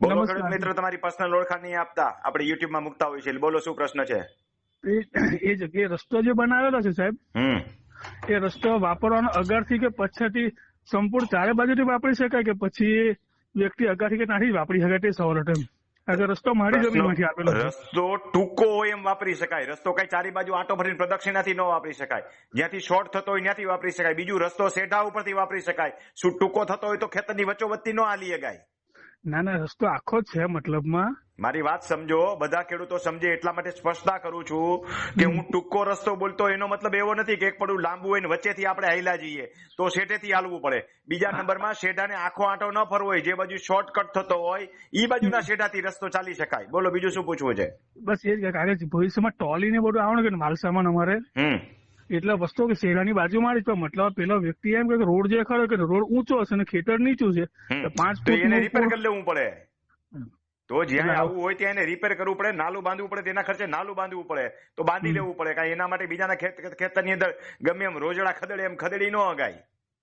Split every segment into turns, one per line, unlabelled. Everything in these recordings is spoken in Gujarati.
બોલો. ખેડૂત મિત્ર તમારી પર્સનલ ઓળખાણ નહીં આપતા આપણે યુટ્યુબમાં મૂકતા હોય છે બોલો શું પ્રશ્ન છે?
એ જગ્યાએ રસ્તો જે બનાવેલો છે સાહેબ એ રસ્તો વાપરવાનો અગારથી કે પછીથી સંપૂર્ણ ચારે બાજુથી વાપરી શકાય કે પછી વ્યક્તિ અગારથી કે નાથી વાપરી શકાય તે સવલત એમ. રસ્તો મારી જમીનમાંથી આપેલો
રસ્તો ટૂંકો હોય એમ વાપરી શકાય. રસ્તો કઈ ચારી બાજુ આટો ભરીને પ્રદક્ષિણાથી ન વાપરી શકાય. જ્યાંથી શોર્ટ થતો હોય ત્યાંથી વાપરી શકાય. બીજું રસ્તો સેઢા ઉપરથી વાપરી શકાય. શું ટૂંકો થતો હોય તો ખેતરની વચ્ચોવચ્ચી ન આલી શકાય
ના ના રસ્તો આખો છે મતલબમાં.
મારી વાત સમજો. બધા ખેડૂતો સમજે. એટલા માટે સ્પષ્ટતા કરું છું કે હું ટૂંકો રસ્તો બોલતો એનો મતલબ એવો નથી કે એક પડું લાંબુ હોય ને વચ્ચેથી આપણે હાઈલા જઈએ. તો શેઠેથી હાલવું પડે. બીજા નંબરમાં શેઢાને આખો આંટો ન ફરવો હોય જે બાજુ શોર્ટકટ થતો હોય ઈ બાજુના શેઢાથી રસ્તો ચાલી શકાય. બોલો બીજું શું પૂછવું છે?
બસ એ જ ભવિષ્યમાં ટોલીને બધું આવવાનું કે માલ સામાન અમારે?
હમ.
એટલે વસ્તુ કે શેરાની બાજુમાં જ મતલબ પેલો વ્યક્તિ એમ કે રોડ જે ખરો કે રોડ ઊંચો હશે અને ખેતર નીચું છે તો પાંચ
ફૂટ એને રિપેર કરી લેવું પડે. તો જ્યાં આવું હોય ત્યાં એને રિપેર કરવું પડે નાલું બાંધવું પડે તેના ખર્ચે નાલું બાંધવું પડે. તો બાંધી લેવું પડે કાંઈ એના માટે બીજાના ખેત ખેતરની અંદર ગમે એમ રોજડા ખદડે એમ ખદડી ન અગાય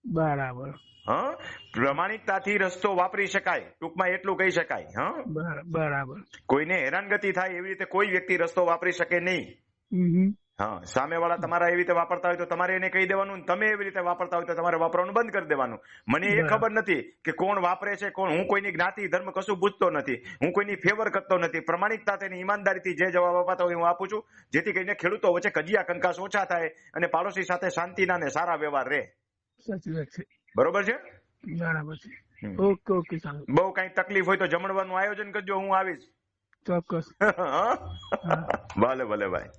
બરાબર.
હા? પ્રમાણિકતાથી રસ્તો વાપરી શકાય. ટૂંકમાં એટલું કહી શકાય હા?
બર- બરાબર.
કોઈને હેરાનગતિ થાય એવી રીતે કોઈ વ્યક્તિ રસ્તો વાપરી શકે નહીં. હા સામેવાળા તમારા એવી રીતે વાપરતા હોય તો તમારે એને કહી દેવાનું તમે એવી રીતે વાપરતા હોય તો તમારે વાપરવાનું બંધ કરી દેવાનું. મને એ ખબર નથી કે કોણ વાપરે છે કોણ હું કોઈની જ્ઞાતિ ધર્મ કશું પૂછતો નથી હું કોઈની ફેવર કરતો નથી. પ્રમાણિકતા તેની ઈમાનદારીથી જે જવાબ અપાતા હોય હું આપું છું. જેથી કરીને ખેડૂતો વચ્ચે કજિયા કંકાસ ઓછા થાય અને પાડોશી સાથે શાંતિના ને સારા વ્યવહાર રહે.
સાચી વાત છે.
બરોબર છે?
બરાબર છે. ઓકે ઓકે
બહુ કઈ તકલીફ હોય તો જમણવાનું આયોજન કરજો હું આવીશ.
ચોક્કસ.
ભલે ભલે ભાઈ.